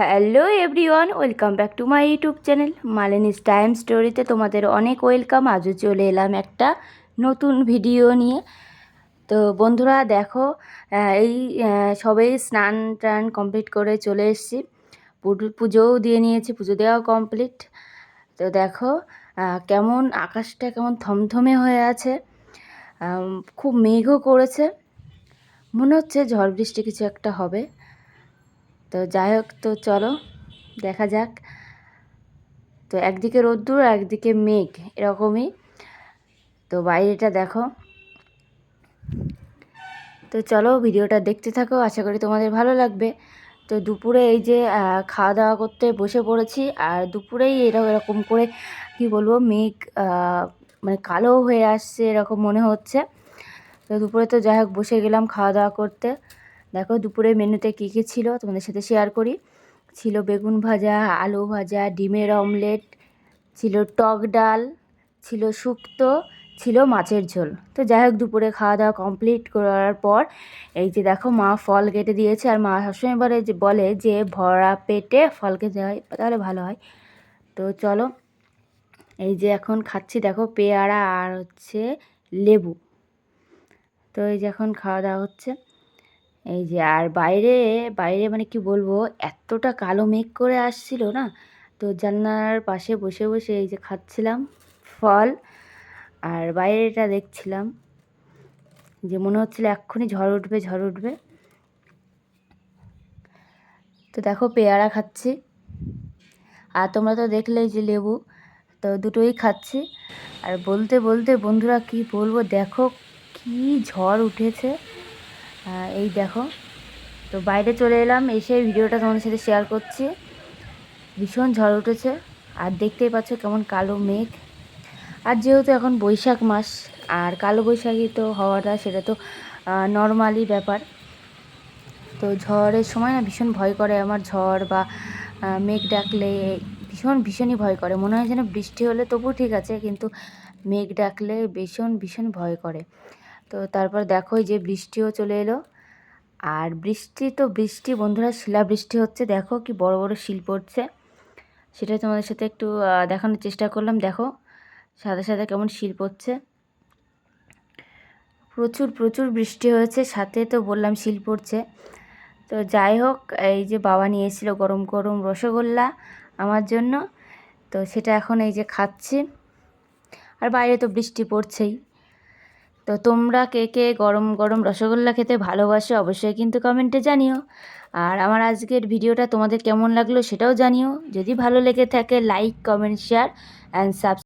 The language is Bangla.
Hello everyone welcome back to my YouTube channel Malini's time স্টোরিতে তোমাদের অনেক ওয়েলকাম আজও চলে এলাম একটা নতুন ভিডিও নিয়ে। তো বন্ধুরা দেখো এই সবেই স্নান টান কমপ্লিট করে চলে এসেছি। পুজোও দিয়ে নিয়েছি, পুজো দেওয়াও কমপ্লিট তো দেখো কেমন আকাশটা কেমন থমথমে হয়ে আছে। খুব মেঘও করেছে। মনে হচ্ছে ঝড় বৃষ্টি কিছু একটা হবে। তো যাই হোক, তো চলো, দেখা যাক। তো একদিকে রোদ্দুর, একদিকে মেঘ, এরকমই। তো বাইরেটা দেখো। তো চলো, ভিডিওটা দেখতে থাকো, আশা করি তোমাদের ভালো লাগবে। তো দুপুরে এই যে খাওয়া দাওয়া করতে বসে পড়েছি, আর দুপুরেই এরকম এরকম করে, কি বলব, মেঘ মানে কালো হয়ে আসছে, এরকম মনে হচ্ছে। তো দুপুরে তো যাই হোক, বসে গেলাম খাওয়া দাওয়া করতে। দেখো দুপুরে মেনুতে কী কী ছিল তোমাদের সাথে শেয়ার করি। ছিল বেগুন ভাজা, আলু ভাজা, ডিমের অমলেট ছিল টক ডাল, ছিল শুক্তো, ছিল মাছের ঝোল। তো যাই হোক, দুপুরে খাওয়া দাওয়া কমপ্লিট করার পর এই যে দেখো মা ফল কেটে দিয়েছে আর মা সবসময় বলে যে বলে যে, ভরা পেটে ফল খেতে হয়, তাহলে ভালো হয়। তো চলো, এই যে এখন খাচ্ছি দেখো পেয়ারা আর হচ্ছে লেবু। তো এই যে এখন খাওয়া দাওয়া হচ্ছে। এই যে, আর বাইরে বাইরে মানে কি বলব, এতটা কালো মেঘ করে আসছিল না? তো জানলার পাশে বসে বসে এই যে খাচ্ছিলাম ফল, আর বাইরেটা দেখছিলাম যে মনে হচ্ছিল এক্ষুনি ঝড় উঠবে ঝড় উঠবে। তো দেখো পেয়ারা খাচ্ছি। আর তোমরা তো দেখলেই যে লেবু, তো দুটোই খাচ্ছি। আর বলতে বলতে বন্ধুরা কি বলব, দেখো কি ঝড় উঠেছে। এই দেখো। তো বাইরে চলে এলাম, এসে ভিডিওটা তোমাদের সাথে শেয়ার করছি। ভীষণ ঝড় উঠেছে, আর দেখতেই পাচ্ছ কেমন কালো মেঘ। আর যেহেতু এখন বৈশাখ মাস, আর কালো বৈশাখী তো হওয়াটা সেটা তো নর্মালি ব্যাপার। তো ঝড়ের সময় না ভীষণ ভয় করে আমার ঝড় বা মেঘ ডাকলে, ভীষণ ভীষণই ভয় করে। মনে হয় যেন বৃষ্টি হলে তবু ঠিক আছে, কিন্তু মেঘ ডাকলে ভীষণ ভীষণ ভয় করে। তো তারপর দেখো যে বৃষ্টিও চলে এলো। আর বৃষ্টি তো বৃষ্টি, বন্ধুরা শিলা বৃষ্টি হচ্ছে। দেখো কি বড় বড় শিল পড়ছে সেটা তোমাদের সাথে একটু দেখানোর চেষ্টা করলাম। দেখো সাথে সাথে কেমন শিল পড়ছে প্রচুর প্রচুর বৃষ্টি হয়েছে। সাথে তো বললাম শিল পড়ছে তো যাই হোক, এই যে বাবা নিয়ে এসেছিল গরম গরম রসগোল্লা আমার জন্য। তো সেটা এখন এই যে খাচ্ছি। আর বাইরে তো বৃষ্টি পড়ছেই। তো তোমরা কে কে গরম গরম রসগোল্লা খেতে ভালোবাসো অবশ্যই কিন্তু কমেন্টে জানিও। আর আমার আজকের ভিডিওটা তোমাদের কেমন লাগল সেটাও জানিও। যদি ভালো লেগে থাকে like comment share and subscribe